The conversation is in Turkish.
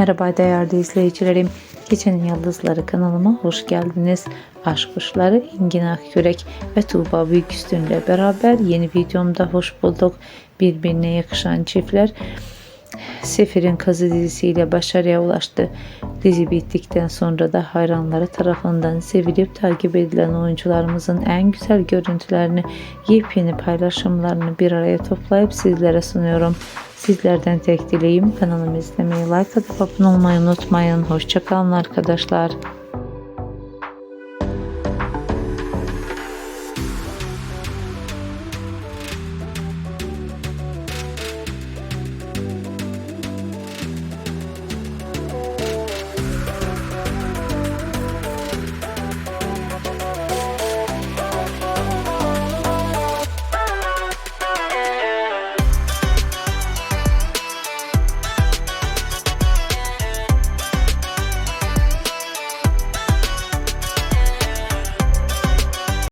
Merhaba değerli izleyicilerim. Gecenin Yıldızları kanalıma hoş geldiniz. Aşk kuşları Engin Akyürek ve Tuğba Büyüküstün ile beraber yeni videomda hoş bulduk. Birbirine yakışan çiftler Sefir'in Kazı dizisiyle başarıya ulaştı. Dizi bittikten sonra da hayranları tarafından sevilip takip edilen oyuncularımızın en güzel görüntülerini, yepyeni paylaşımlarını bir araya toplayıp sizlere sunuyorum. Sizlerden tek dileğim kanalımı izlemeyi, like atıp abone olmayı unutmayın. Hoşçakalın arkadaşlar.